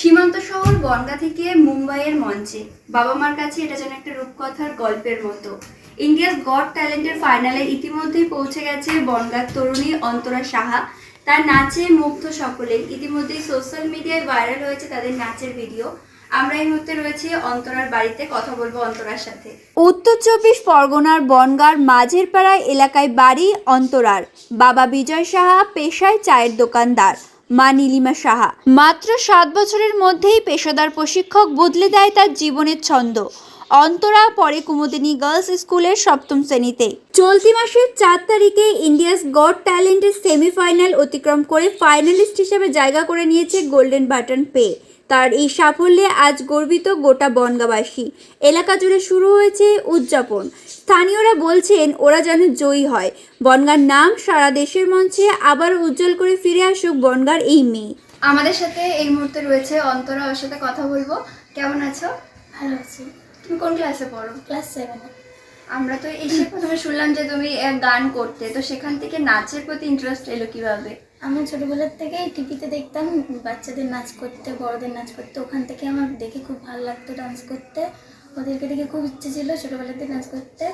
সীমান্ত শহর বনগা থেকে মুম্বাইয়ের মঞ্চে। বাবা মার কাছে এটা যেন একটা রূপকথার গল্পের মতো। ইন্ডিয়াস গড ট্যালেন্টের ফাইনালে ইতিমধ্যেই পৌঁছে গেছে বনগার তরুণী অন্তরা সাহা। তার নাচে মুগ্ধ সকলে। ইতিমধ্যেই সোশ্যাল মিডিয়ায় ভাইরাল হয়েছে তাদের নাচের ভিডিও। আমরা এই মুহূর্তে রয়েছে অন্তরার বাড়িতে, কথা বলব অন্তরার সাথে। উত্তর চব্বিশ পরগনার বনগার মাঝের পাড়ায় এলাকায় বাড়ি অন্তরার। বাবা বিজয় সাহা, পেশায় চায়ের দোকানদার। মা নীলিমা সাহা। মাত্র সাত বছরের মধ্যেই পেশাদার প্রশিক্ষক বদলে দেয় তার জীবনের ছন্দ। অন্তরা, পরে কুমুদিনী গার্লস স্কুলের সপ্তম শ্রেণীতে। চলতি মাসের চার তারিখে ইন্ডিয়াস গড ট্যালেন্টের সেমিফাইনাল অতিক্রম করে ফাইনালিস্ট হিসেবে জায়গা করে নিয়েছে গোল্ডেন বাটন পে তার এই সাফল্যে আজ গর্বিত গোটা বনগাবাসী এলাকা জুড়ে শুরু হয়েছে উদযাপন। স্থানীয়রা বলছেন ওরা যেন জয়ী হয়। বনগার নাম সারা দেশের মঞ্চে আবার উজ্জ্বল করে ফিরে আসুক বনগার এই মেয়ে। আমাদের সাথে এই মুহূর্তে রয়েছে অন্তরা ওর সাথে কথা বলব। কেমন আছো? ভালো আছি। তুমি কোন ক্লাসে পড়ো? ক্লাস সেভেনে আমরা তো এসে প্রথমে শুনলাম যে তুমি গান করতে। তো সেখান থেকে নাচের প্রতি ইন্টারেস্ট এলো কীভাবে? আমি ছোটোবেলার থেকেই টিভিতে দেখতাম বাচ্চাদের নাচ করতে বড়দের নাচ করতে। ওখান থেকে আমার দেখে খুব ভালো লাগতো ডান্স করতে। ওদেরকে দেখে খুব ইচ্ছে ছিল ছোটোবেলাতে ডান্স করতে।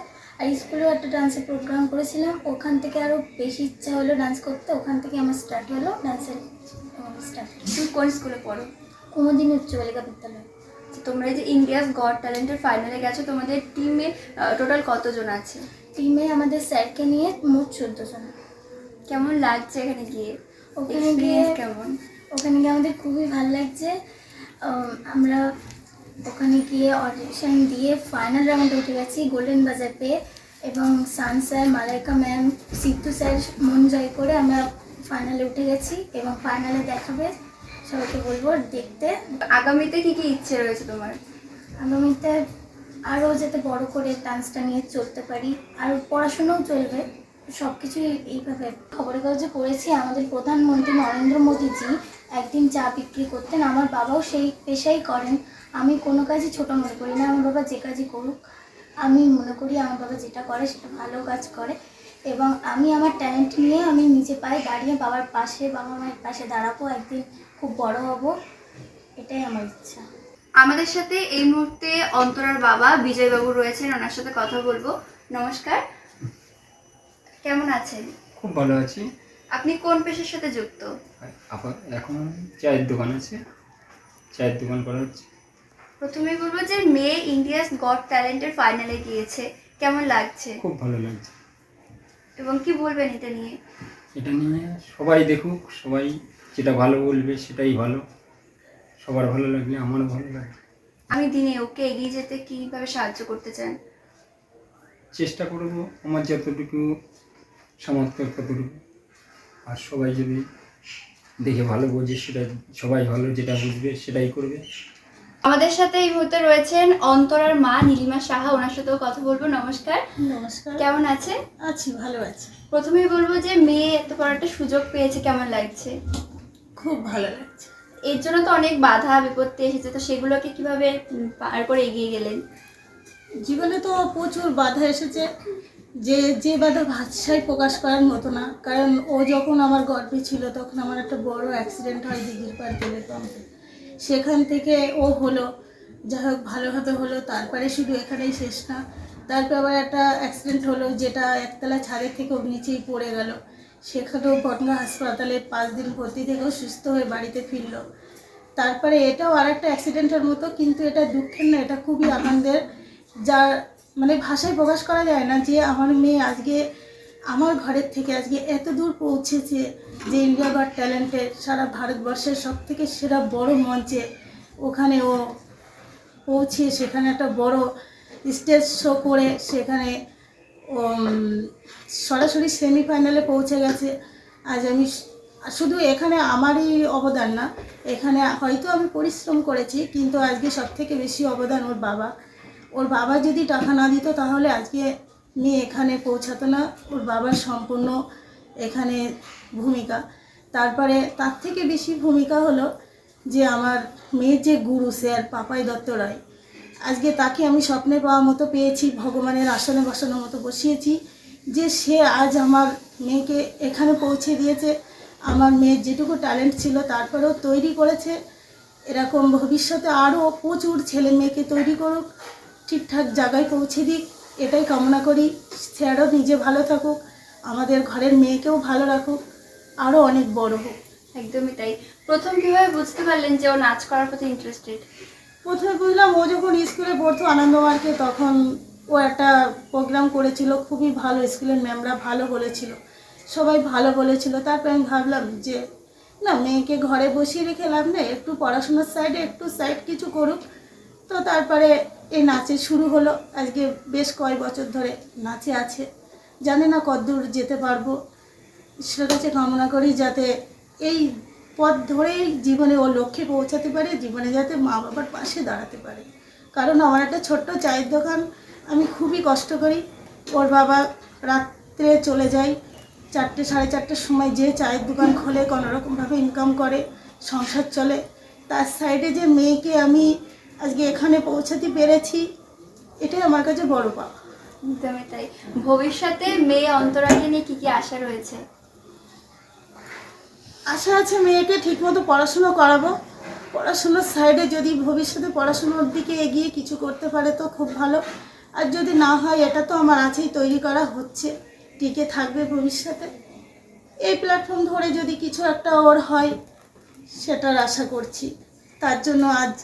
আর স্কুলেও একটা ডান্সের প্রোগ্রাম করেছিলাম। ওখান থেকে আরও বেশি ইচ্ছা হলো ডান্স করতে। ওখান থেকে আমার স্টার্ট হলো ডান্সের স্টার্ট তুমি কোন স্কুলে পড়ো? কুমুদিনী উচ্চ বালিকা বিদ্যালয়। তোমরা যে ইন্ডিয়াস গড ট্যালেন্টের ফাইনালে গেছো তোমাদের টিমে টোটাল কতজন আছে? টিমে আমাদের স্যারকে নিয়ে মোট চোদ্দ জন। কেমন লাগছে এখানে গিয়ে? ওখানে গিয়ে কেমন? ওখানে গিয়ে আমাদের খুবই ভালো লাগছে। আমরা ওখানে গিয়ে অডিশন দিয়ে ফাইনাল রাউন্ডে উঠে গেছি গোল্ডেন বাজার পেয়ে এবং সান sir Malaika ma'am Sidhu sir মন জয় করে আমরা ফাইনালে উঠে গেছি এবং ফাইনালে দেখাবে। সবাইকে বলব দেখতে। আগামীতে কি কি ইচ্ছে রয়েছে তোমার? আগামীতে আরও যাতে বড় করে ডান্সটা নিয়ে চলতে পারি আর পড়াশোনাও চলবে। সব কিছুই এইভাবে খবরের কাগজে পড়েছি। আমাদের প্রধানমন্ত্রী নরেন্দ্র মোদীজি একদিন চা বিক্রি করতেন। আমার বাবাও সেই পেশাই করেন। আমি কোনো কাজই ছোট মনে করি না। আমার বাবা যে কাজই করুক, আমি মনে করি আমার বাবা যেটা করে সেটা ভালো কাজ করে। এবং আমি আমার ট্যালেন্ট নিয়ে আমি নিজে পায়ে দাঁড়িয়ে বাবার পাশে, বাবা মায়ের পাশে দাঁড়াবো, একদিন খুব বড় হব। এটাই আমার ইচ্ছা। আমাদের সাথে এই মুহূর্তে অন্তরার বাবা বিজয়বাবু রয়েছেন। ওনার সাথে কথা বলব। নমস্কার। কেমন আছেন? খুব ভালো আছি। আপনি কোন পেশার সাথে যুক্ত? আপাত এখন চায়ের দোকান আছে। চায়ের দোকান করা হচ্ছে। প্রথমেই বলব যে মেয়ে ইন্ডিয়াস গড ট্যালেন্টের ফাইনালে গিয়েছে। কেমন লাগছে? খুব ভালো লাগছে। এবং কি বলবেন এটা নিয়ে? এটা নিয়ে সবাই দেখুক সবাই যেটা ভালো বলবে সেটাই ভালো। সবার ভালো লাগলে আমারও ভালো লাগে আমি দিনে ওকে এগিয়ে যেতে কীভাবে সাহায্য করতে চান? চেষ্টা করব আমার যতটুকু সামর্থ্য ততটুকু আর সবাই যদি দেখে ভালো বোঝে সেটা সবাই ভালো যেটা বুঝবে সেটাই করবে। আমাদের সাথে এই মুহূর্তে রয়েছেন অন্তরার মা নীলিমা সাহা। ওনার সাথেও কথা বলব। নমস্কার। নমস্কার। কেমন আছেন আছি ভালো আছি। প্রথমেই বলব যে মেয়ে এত বড় একটা সুযোগ পেয়েছে কেমন লাগছে? খুব ভালো লাগছে। এর জন্য তো অনেক বাধা বিপত্তি এসেছে তো সেগুলোকে কীভাবে পার করে এগিয়ে গেলেন? জীবনে তো প্রচুর বাধা এসেছে। যে যে বাধা ভাষায় প্রকাশ করার মতো না। কারণ ও যখন আমার গর্ভে ছিল, তখন আমার একটা বড় অ্যাক্সিডেন্ট হয় দিঘির পাড় তেলের পাম্পে। সেখান থেকে ও হলো, যাই হোক, ভালোভাবে হলো। তারপরে শুধু এখানেই শেষ না। তারপর আবার একটা অ্যাক্সিডেন্ট হলো, যেটা একতলা ছাদের থেকে নিচেই পড়ে গেল। সেখানেও বটনা হাসপাতালে পাঁচ দিন ভর্তি থেকেও সুস্থ হয়ে বাড়িতে ফিরলো। তারপরে এটাও আর একটা অ্যাক্সিডেন্টের মতো, কিন্তু এটা দুঃখের না, এটা খুবই আনন্দের। যার মানে ভাষায় প্রকাশ করা যায় না যে আমার মেয়ে আজকে আমার ঘরের থেকে আজকে এত দূর পৌঁছেছে যে ইন্ডিয়া গড ট্যালেন্টের সারা ভারতবর্ষের সব থেকে সেরা বড় মঞ্চে ওখানে ও পৌঁছে সেখানে একটা বড় স্টেজ শো করে সেখানে ও, সরাসরি সেমিফাইনালে পৌঁছে গেছে। আজ আমি শুধু এখানে আমারই অবদান না এখানে হয়তো আমি পরিশ্রম করেছি কিন্তু আজকে সব থেকে বেশি অবদান ওর বাবা। ওর বাবা যদি টাকা না দিত তাহলে আজকে মেয়ে এখানে পৌঁছাতো না। ওর বাবার সম্পূর্ণ এখানে ভূমিকা। তারপরে তার থেকে বেশি ভূমিকা হলো যে আমার মেয়ের যে গুরু স্যার পাপাই দত্ত রায়। আজকে তাকে আমি স্বপ্নে পাওয়া মতো পেয়েছি, ভগবানের আসনে বসানোর মতো বসিয়েছি যে সে আজ আমার মেয়েকে এখানে পৌঁছে দিয়েছে। আমার মেয়ের যেটুকু ট্যালেন্ট ছিল তারপরেও তৈরি করেছে। এরকম ভবিষ্যতে আরও প্রচুর ছেলে মেয়েকে তৈরি করুক। ঠিকঠাক জায়গায় পৌঁছে দিক এটাই কামনা করি। স্যারও নিজে ভালো থাকুক আমাদের ঘরের মেয়েকেও ভালো রাখুক আরও অনেক বড় হোক। একদমই তাই। প্রথম কীভাবে বুঝতে পারলেন যে ও নাচ করার প্রতি ইন্টারেস্টেড প্রথমে বুঝলাম ও যখন স্কুলে পড়তো আনন্দ আনন্দমার্কে তখন ও একটা প্রোগ্রাম করেছিল খুবই ভালো স্কুলের ম্যামরা ভালো বলেছিল সবাই ভালো বলেছিল। তারপরে আমি ভাবলাম যে না মেয়েকে ঘরে বসিয়ে রেখে লাভ নেই একটু পড়াশোনার সাইডে একটু সাইড কিছু করুক তো তারপরে এই নাচে শুরু হলো। আজকে বেশ কয়েক বছর ধরে নাচে আছে। জানি না কতদূর যেতে পারব। ঈশ্বরের কাছে কামনা করি যাতে এই পথ ধরেই জীবনে ও লক্ষ্যে পৌঁছাতে পারে, জীবনে যাতে মা বাবার পাশে দাঁড়াতে পারে। কারণ আমার একটা ছোট্ট চায়ের দোকান, আমি খুবই কষ্ট করি। ওর বাবা রাত্রে চলে যায়, চারটে, সাড়ে চারটের সময় যে চায়ের দোকান খোলে, কোনোরকমভাবে ইনকাম করে, সংসার চলে। তার সাইডে যে মেয়েকে আমি আজকে এখানে পৌঁছাতে পেরেছি এটাই আমার কাছে বড় পাওয়া একদমই তাই। ভবিষ্যতে মেয়ে অন্তরাকে নিয়ে কি কি আশা রয়েছে? আশা আছে মেয়েকে ঠিকমতো পড়াশুনো করাবো। পড়াশুনোর সাইডে যদি ভবিষ্যতে পড়াশুনোর দিকে এগিয়ে কিছু করতে পারে তো খুব ভালো। আর যদি না হয় এটা তো আমার আছেই তৈরি করা হচ্ছে টিকে থাকবে ভবিষ্যতে। এই প্ল্যাটফর্ম ধরে যদি কিছু একটা ওর হয় সেটার আশা করছি। তার জন্য আজ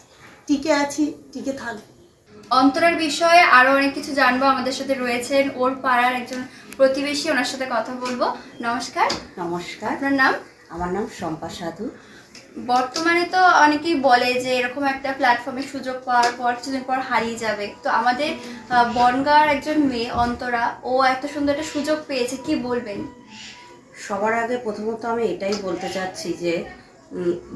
টিকে আছি টিকে থাকব। অন্তরার বিষয়ে আরও অনেক কিছু জানব। আমাদের সাথে রয়েছেন ওর পাড়ার একজন প্রতিবেশী ওনার সাথে কথা বলব। নমস্কার। নমস্কার। আপনার নাম? আমার নাম শম্পা সাধু। বর্তমানে তো অনেকেই বলে যে এরকম একটা প্ল্যাটফর্মে সুযোগ পাওয়ার পর কিছুদিন পর হারিয়ে যাবে। তো আমাদের বনগাঁর একজন মেয়ে অন্তরা ও এত সুন্দর একটা সুযোগ পেয়েছে। কি বলবেন? সবার আগে প্রথমত আমি এটাই বলতে চাচ্ছি যে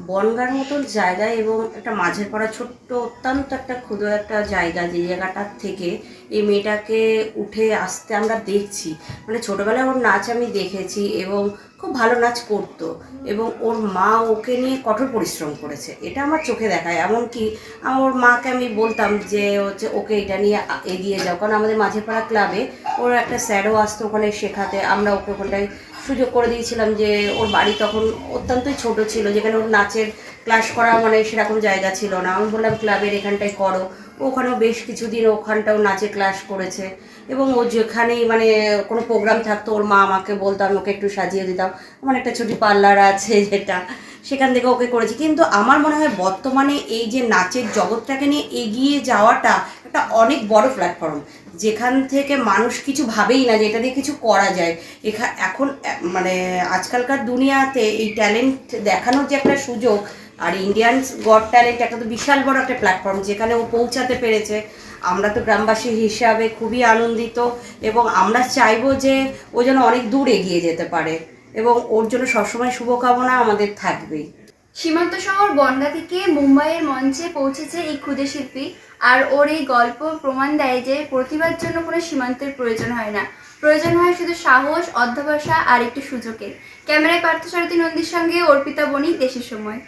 বনগার মতন জায়গায় এবং একটা মাঝের পাড়া ছোট্ট, অত্যন্ত একটা ক্ষুদ্র একটা জায়গা যে জায়গাটার থেকে এই মেয়েটাকে উঠে আসতে আমরা দেখছি। মানে ছোটোবেলায় ওর নাচ আমি দেখেছি এবং খুব ভালো নাচ করতো এবং ওর মা ওকে নিয়ে কঠোর পরিশ্রম করেছে। এটা আমার চোখে দেখায়। এমনকি আমার মাকে আমি বলতাম যে হচ্ছে, ওকে এটা নিয়ে এগিয়ে যাও। কারণ আমাদের মাঝের পাড়া ক্লাবে ওর একটা স্যারও আসতো ওখানে শেখাতে। আমরা ওকে ওখানটায় সুযোগ করে দিয়েছিলাম যে ওর বাড়ি তখন অত্যন্তই ছোট ছিল, যেখানে ওর নাচের ক্লাস করা মানে সেরকম জায়গা ছিল না। আমি বললাম ক্লাবের এখানটায় করো। ওখানেও বেশ কিছুদিন ওখানটাও নাচে ক্লাস করেছে এবং ও যেখানেই মানে কোনো প্রোগ্রাম থাকতো, ওর মা আমাকে বলতো, আমি ওকে একটু সাজিয়ে দিতাম। আমার একটা ছোটি পার্লার আছে যেটা, সেখান থেকে ওকে করেছি। কিন্তু আমার মনে হয় বর্তমানে এই যে নাচের জগৎটাকে নিয়ে এগিয়ে যাওয়াটা একটা অনেক বড় প্ল্যাটফর্ম যেখান থেকে মানুষ কিছু ভাবেই না যে এটা দিয়ে কিছু করা যায়। এখা, এখন মানে আজকালকার দুনিয়াতে এই ট্যালেন্ট দেখানোর যে একটা সুযোগ, আর ইন্ডিয়ান গড ট্যালেন্ট একটা তো বিশাল বড় একটা প্ল্যাটফর্ম যেখানে ও পৌঁছাতে পেরেছে। আমরা তো গ্রামবাসী হিসাবে খুবই আনন্দিত, এবং আমরা চাইব যে ও যেন অনেক দূর এগিয়ে যেতে পারে, এবং ওর জন্য সবসময় শুভকামনা আমাদের থাকবেই। সীমান্ত শহর বন্ডা থেকে মুম্বাইয়ের মঞ্চে পৌঁছেছে এই ক্ষুদে শিল্পী। আর ওর এই গল্প প্রমাণ দেয় যে প্রতিভার জন্য কোনো সীমান্তের প্রয়োজন হয় না। প্রয়োজন হয় শুধু সাহস অধ্যবসা আর একটু সুযোগের। ক্যামেরায় পার্থসারথী নন্দীর সঙ্গে অর্পিতা বণিক দেশের সময়।